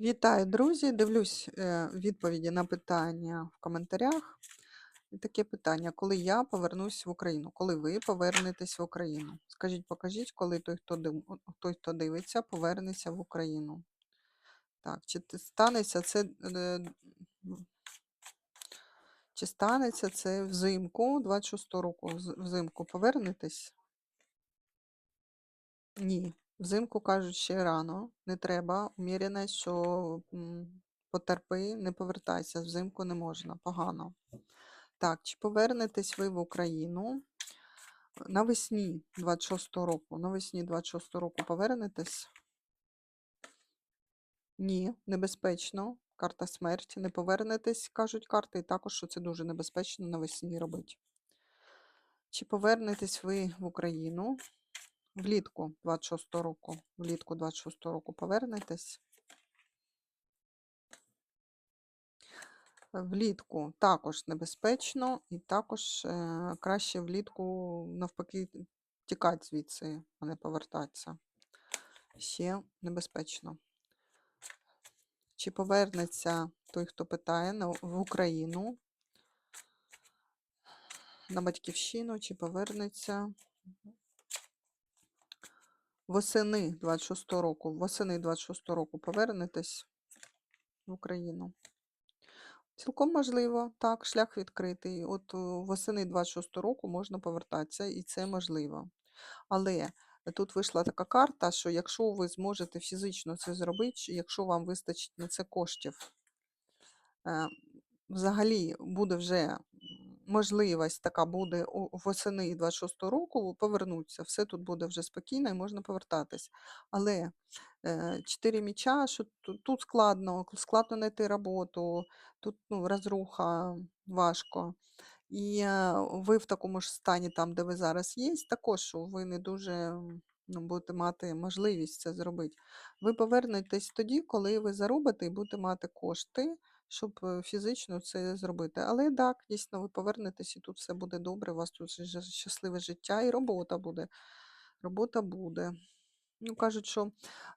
Вітаю, друзі! Дивлюсь е, відповіді на питання в коментарях. Таке питання: коли я повернусь в Україну? Коли ви повернетесь в Україну? Скажіть, покажіть, коли той, хто див... той, хто дивиться, повернеться в Україну. Так, чи станеться це е, чи станеться це взимку 26 року? Взимку повернетесь? Ні. Взимку кажуть, ще рано, не треба. Уміряність, що потерпи, не повертайся. Взимку не можна, погано. Так, чи повернетесь ви в Україну навесні 26-го року? Навесні 26-го року повернетесь? Ні, небезпечно. Карта смерті. Не повернетесь, кажуть карти, і також, що це дуже небезпечно навесні робити. Чи повернетесь ви в Україну влітку 26-го року? Влітку 26-го року повернетесь? Влітку також небезпечно, і також е, краще влітку навпаки тікати звідси, а не повертатися. Ще небезпечно. Чи повернеться той, хто питає, в Україну на батьківщину, чи повернеться восени 26 року. Восени 26 року повернетесь в Україну? Цілком можливо, так, шлях відкритий. От е, восени 26 року можна повертатися, і це можливо. Але тут вийшла така карта, що якщо ви зможете фізично це зробити, якщо вам вистачить на це коштів, е, взагалі буде вже можливість така буде у- восени 26 року повернутися. Все тут буде вже спокійно і можна повертатись. Але е, чотири міча, що тут, складно, складно знайти роботу, тут ну, розруха важко. І е, ви в такому ж стані, там, де ви зараз є, також ви не дуже ну, будете мати можливість це зробити. Ви повернетесь тоді, коли ви заробите і будете мати кошти, щоб е, фізично це зробити. Але так, дійсно, ви повернетесь і тут все буде добре, у вас тут щасливе життя і робота буде. Робота буде. Ну, кажуть, що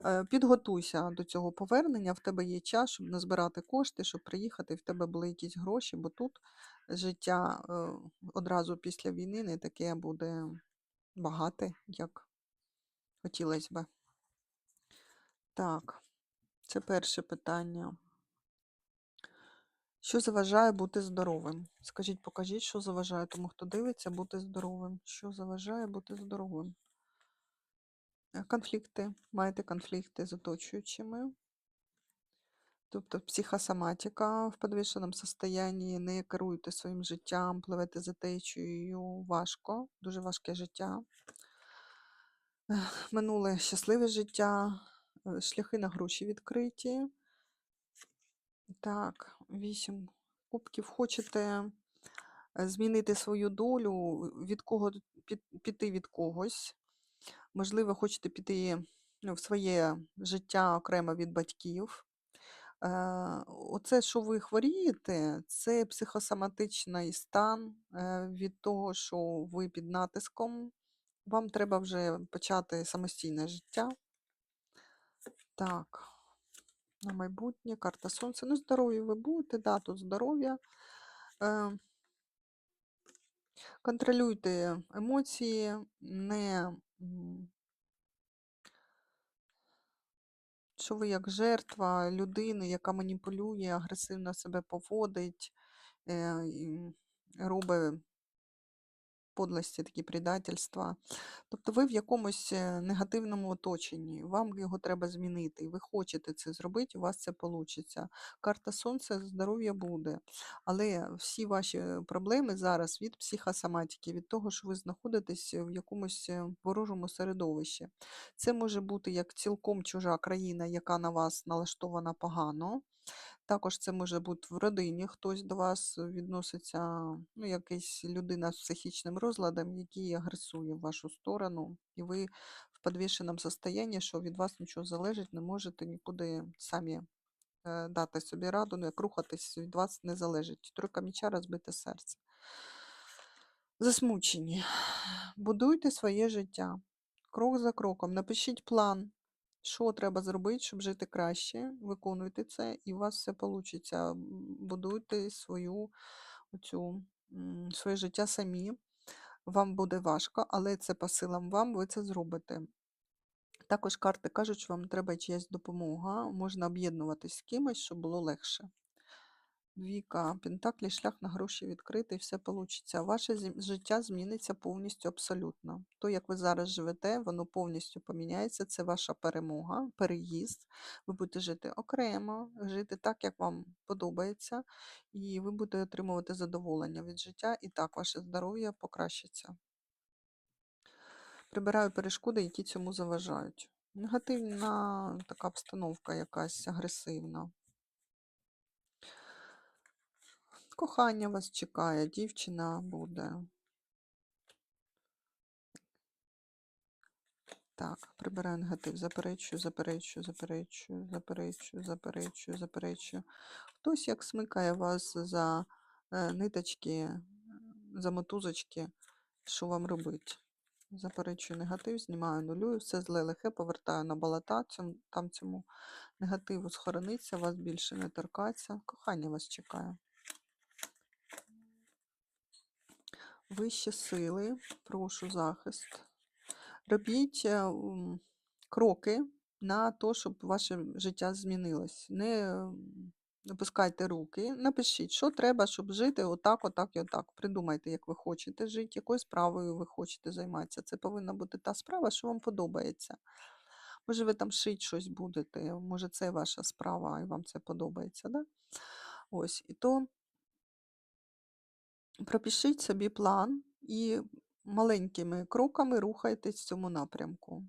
е, підготуйся до цього повернення, в тебе є час, щоб назбирати кошти, щоб приїхати, в тебе були якісь гроші, бо тут життя е, одразу після війни не таке буде багате, як хотілося би. Так, це перше питання. Що заважає бути здоровим? Скажіть, покажіть, що заважає тому, хто дивиться, бути здоровим. Що заважає бути здоровим? Е, Конфлікти. Маєте конфлікти з оточуючими. Тобто психосоматика в підвішеному состоянні, не керуєте своїм життям, пливете за течією, важко, дуже важке життя. Минуле щасливе життя, е, шляхи на гроші відкриті. Так, вісім кубків. Хочете е, змінити свою долю, від кого піти від когось. Можливо, хочете піти ну, в своє життя окремо від батьків. Е, Оце, що ви хворієте, це психосоматичний стан е, від того, що ви під натиском. Вам треба вже почати самостійне життя. Так, на майбутнє, карта сонця. Ну, здорові ви будете, да, тут здоров'я. Е, Контролюйте емоції, не що ви як жертва людини, яка маніпулює, агресивно себе поводить, е, робить подлості, такі предательства. Тобто ви в якомусь е, негативному оточенні, вам його треба змінити, ви хочете це зробити, у вас це вийде. Карта Сонця, здоров'я буде. Але всі ваші проблеми зараз від психосоматики, від того, що ви знаходитесь в якомусь е, ворожому середовищі. Це може бути як цілком чужа країна, яка на вас налаштована погано. Також це може бути в родині, хтось до вас відноситься, ну, якась людина з психічним розладом, який агресує в вашу сторону, і ви в підвішеному стані, що від вас нічого залежить, не можете нікуди самі е, дати собі раду, ну, як рухатись від вас не залежить. Тройка міча розбите серце. Засмучені. Будуйте своє життя. Крок за кроком. Напишіть план. Що треба зробити, щоб жити краще? Виконуйте це, і у вас все вийде. Будуйте свою, оцю, своє життя самі. Вам буде важко, але це по силам вам, ви це зробите. Також карти кажуть, що вам треба чиясь допомога, можна об'єднуватись з кимось, щоб було легше. Двійка Пентаклі, шлях на гроші відкритий, все вийде. Ваше життя зміниться повністю абсолютно. То, як ви зараз живете, воно повністю поміняється. Це ваша перемога, переїзд. Ви будете жити окремо, жити так, як вам подобається, і ви будете отримувати задоволення від життя, і так ваше здоров'я покращиться. Прибираю перешкоди, які цьому заважають. Негативна така обстановка якась агресивна. Кохання вас чекає, дівчина буде. Так, прибираю негатив, заперечую, заперечую, заперечую, заперечую, заперечую, заперечую. Хтось як смикає вас за е, ниточки, за мотузочки, що вам робити? Заперечую негатив, знімаю нулюю, все зле лихе, повертаю на болота, цьому, там цьому негативу схорониться, вас більше не торкаться. Кохання вас чекає. Вищі сили, прошу захист. Робіть е, кроки на те, щоб ваше життя змінилось. Не опускайте руки, напишіть, що треба, щоб жити отак, отак і отак. Придумайте, як ви хочете жити, якою справою ви хочете займатися. Це повинна бути та справа, що вам подобається. Може, ви там шить щось будете, може, це ваша справа, і вам це подобається. Да? Ось, і то пропишіть собі план і маленькими кроками рухайтесь в цьому напрямку.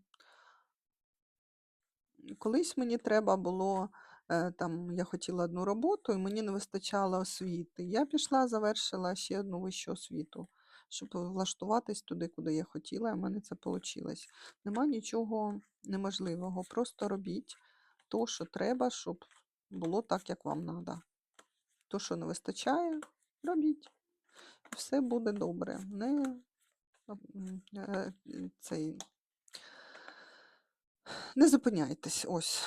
Колись мені треба було, е, там, я хотіла одну роботу, і мені не вистачало освіти. Я пішла, завершила ще одну вищу освіту, щоб влаштуватись туди, куди я хотіла, і в мене це вийшло. Нема нічого неможливого. Просто робіть то, що треба, щоб було так, як вам треба. То, що не вистачає, робіть. Все буде добре. Не е, цей не зупиняйтесь, ось.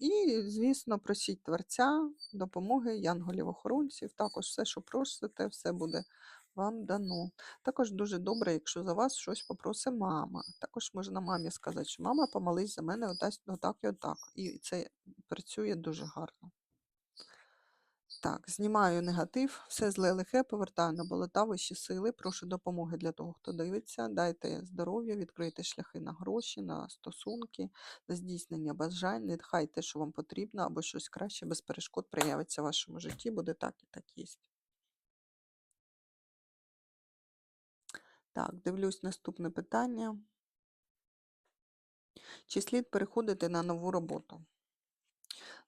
І, звісно, просіть Творця, допомоги, янголів-охоронців, також все, що просите, все буде вам дано. Також дуже добре, якщо за вас щось попросить мама. Також можна мамі сказати, що мама помолись за мене отак і отак. І це працює дуже гарно. Так, знімаю негатив, все зле лихе, повертаю на болота вищі сили. Прошу допомоги для того, хто дивиться. Дайте здоров'я, відкрийте шляхи на гроші, на стосунки, на здійснення бажань. Нехай те, що вам потрібно, або щось краще, без перешкод проявиться в вашому житті, буде так і так є. Так, дивлюсь наступне питання. Чи слід переходити на нову роботу?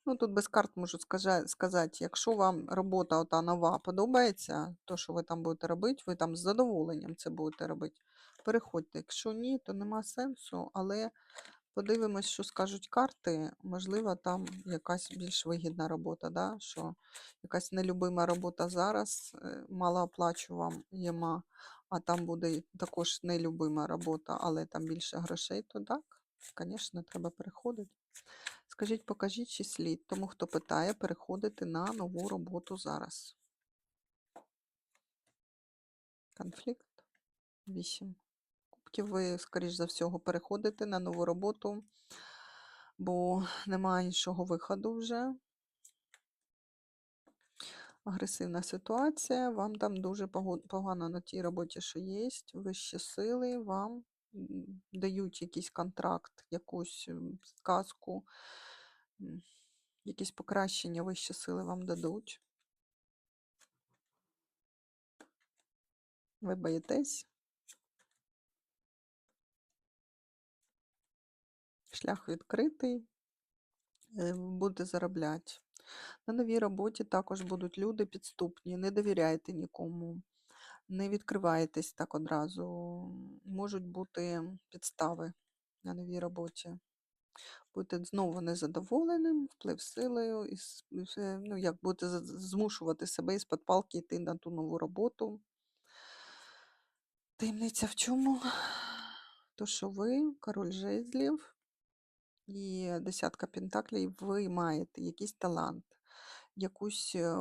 Ну, тут без карт можу сказати, якщо вам робота ота нова подобається, то, що ви там будете робити, ви там з задоволенням це будете робити. Переходьте. Якщо ні, то нема сенсу, але подивимось, що скажуть карти. Можливо, там якась більш вигідна робота, да? що якась нелюбима робота зараз, е, малооплачуваема, а там буде також нелюбима робота, але там більше грошей, то так, звісно, треба переходити. Скажіть, покажіть, чи слід тому, хто питає, переходити на нову роботу зараз. Конфлікт. 8. Кубків ви, скоріш за всього, переходите на нову роботу, бо немає іншого виходу вже. Агресивна ситуація. Вам там дуже погано на тій роботі, що є. Вищі сили вам дають якийсь контракт, якусь сказку, якісь покращення вищі сили вам дадуть. Ви боїтесь. Шлях відкритий, е, будете заробляти. На новій роботі також будуть люди підступні, не довіряйте нікому, не відкривайтесь так одразу. Можуть бути підстави на новій роботі. Будете знову незадоволеним, вплив силою, і ну, як будете змушувати себе із-під палки йти на ту нову роботу. Таємниця в чому? То, що ви король жезлів, І десятка пентаклів ви маєте якийсь талант, якусь е,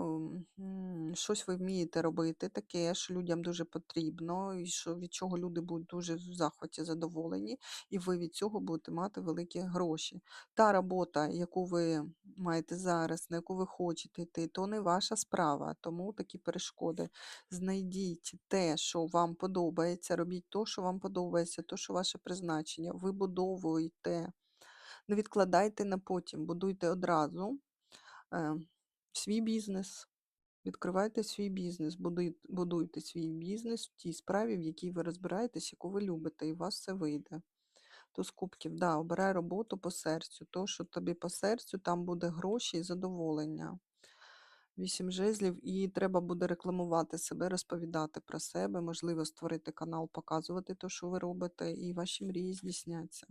щось ви вмієте робити, таке, що людям дуже потрібно, і що від чого люди будуть дуже в захваті задоволені, і ви від цього будете мати великі гроші. Та робота, яку ви маєте зараз, на яку ви хочете йти, то не ваша справа, тому такі перешкоди. Знайдіть те, що вам подобається, робіть то, що вам подобається, то, що ваше призначення. Вибудовуйте. Не відкладайте на потім, будуйте одразу е, свій бізнес. Відкривайте свій бізнес, будуйте, свій бізнес в тій справі, в якій ви розбираєтесь, яку ви любите, і у вас все вийде. Туз кубків, да, обирай роботу по серцю. То, що тобі по серцю, там буде гроші і задоволення. Вісім жезлів, і треба буде рекламувати себе, розповідати про себе, можливо, створити канал, показувати те, що ви робите, і ваші мрії здійсняться.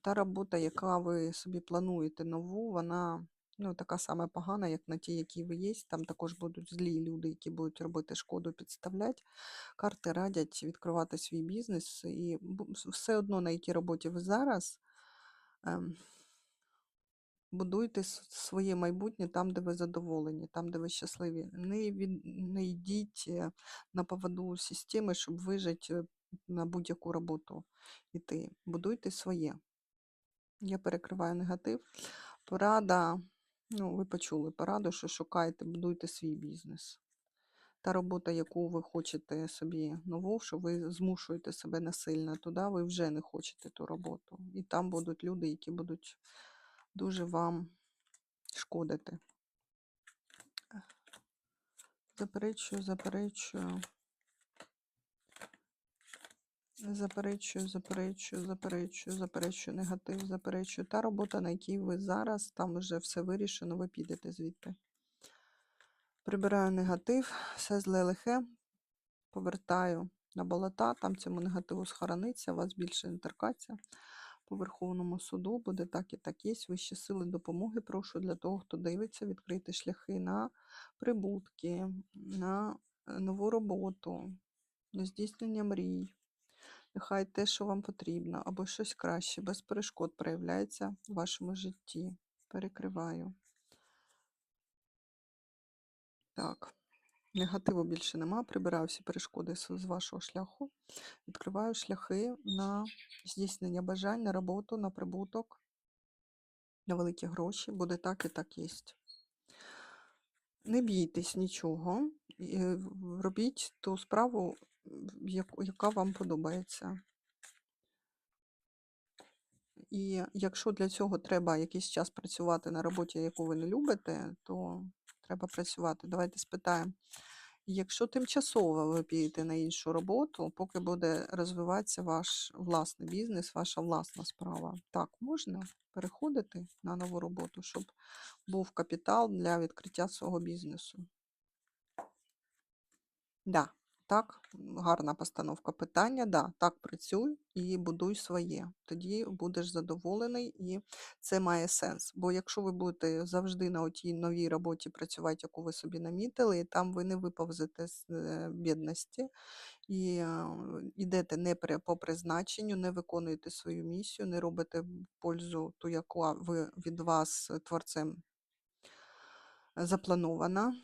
Та робота, яка ви собі плануєте нову, вона ну, така сама погана, як на ті, які ви є. Там також будуть злі люди, які будуть робити шкоду, підставляти. Карти радять відкривати свій бізнес, і все одно на якій роботі ви зараз. ем, Будуйте своє майбутнє там, де ви задоволені, там, де ви щасливі. Не, від, не йдіть е, на поводу системи, щоб вижити е, на будь-яку роботу йти. Будуйте своє. Я перекриваю негатив. Порада, ну, ви почули пораду, що шукайте, будуйте свій бізнес. Та робота, яку ви хочете собі нову, що ви змушуєте себе насильно туди, ви вже не хочете ту роботу. І там будуть люди, які будуть дуже вам шкодити. Заперечую, заперечую. Заперечую, заперечую, заперечую, заперечую негатив, заперечую. Та робота, на якій ви зараз, там вже все вирішено, ви підете звідти. Прибираю негатив, все зле лихе, повертаю на болота, там цьому негативу схорониться, вас більше не торкаться. По Верховному суду буде так і так є. Вищі сили допомоги прошу для того, хто дивиться, відкрити шляхи на прибутки, на е, нову роботу, на здійснення мрій. Нехай те, що вам потрібно, або щось краще, без перешкод проявляється в вашому житті. Перекриваю. Так, негативу більше нема. Прибираю всі перешкоди з вашого шляху. Відкриваю шляхи на здійснення бажань, на роботу, на прибуток, на великі гроші. Буде так і так є. Не бійтесь нічого. е, Робіть ту справу, яка вам подобається. І якщо для цього треба якийсь час працювати на роботі, яку ви не любите, то треба працювати. Давайте спитаємо. Якщо тимчасово ви підете на іншу роботу, поки буде розвиватися ваш власний бізнес, ваша власна справа, так, можна переходити на нову роботу, щоб був капітал для відкриття свого бізнесу. Да, так, гарна постановка питання. Да, так працюй і будуй своє. Тоді будеш задоволений, і це має сенс. Бо якщо ви будете завжди на отій новій роботі працювати, яку ви собі намітили, і там ви не виповзете з е, бідності і е, йдете не по призначенню, не виконуєте свою місію, не робите пользу ту, яку ви від вас е, творцем запланована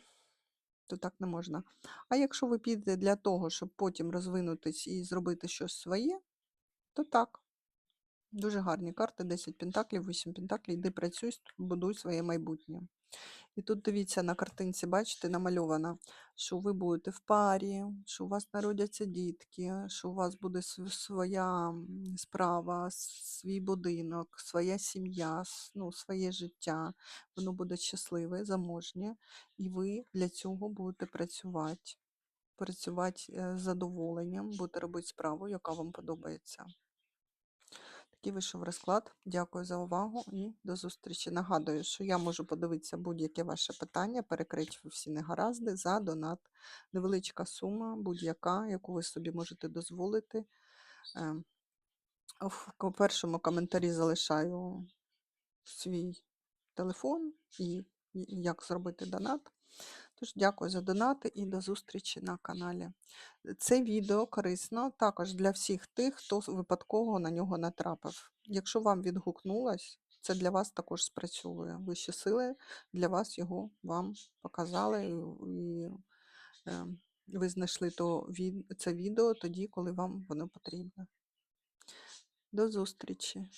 то так не можна. А якщо ви підете для того, щоб потім розвинутись і зробити щось своє, то так. Дуже гарні карти, 10 пентаклів, 8 пентаклів, йди працюй, будуй своє майбутнє. І тут дивіться на картинці, бачите, намальовано, що ви будете в парі, що у вас народяться дітки, що у вас буде своя справа, свій будинок, своя сім'я, ну, своє життя. Воно буде щасливе, заможнє, і ви для цього будете працювати. Працювати е, з задоволенням, будете робити справу, яка вам подобається. Такий вийшов розклад. Дякую за увагу і до зустрічі. Нагадую, що я можу подивитися будь-яке ваше питання, перекрити всі негаразди за донат. Невеличка сума, будь-яка, яку ви собі можете дозволити. Е, В першому коментарі залишаю свій телефон і як зробити донат. Тож дякую за донати і до зустрічі на каналі. Це відео корисно також для всіх тих, хто випадково на нього натрапив. Якщо вам відгукнулось, це для вас також спрацьовує. Вищі сили для вас його вам показали, і, і е, ви знайшли то, це відео тоді, коли вам воно потрібно. До зустрічі!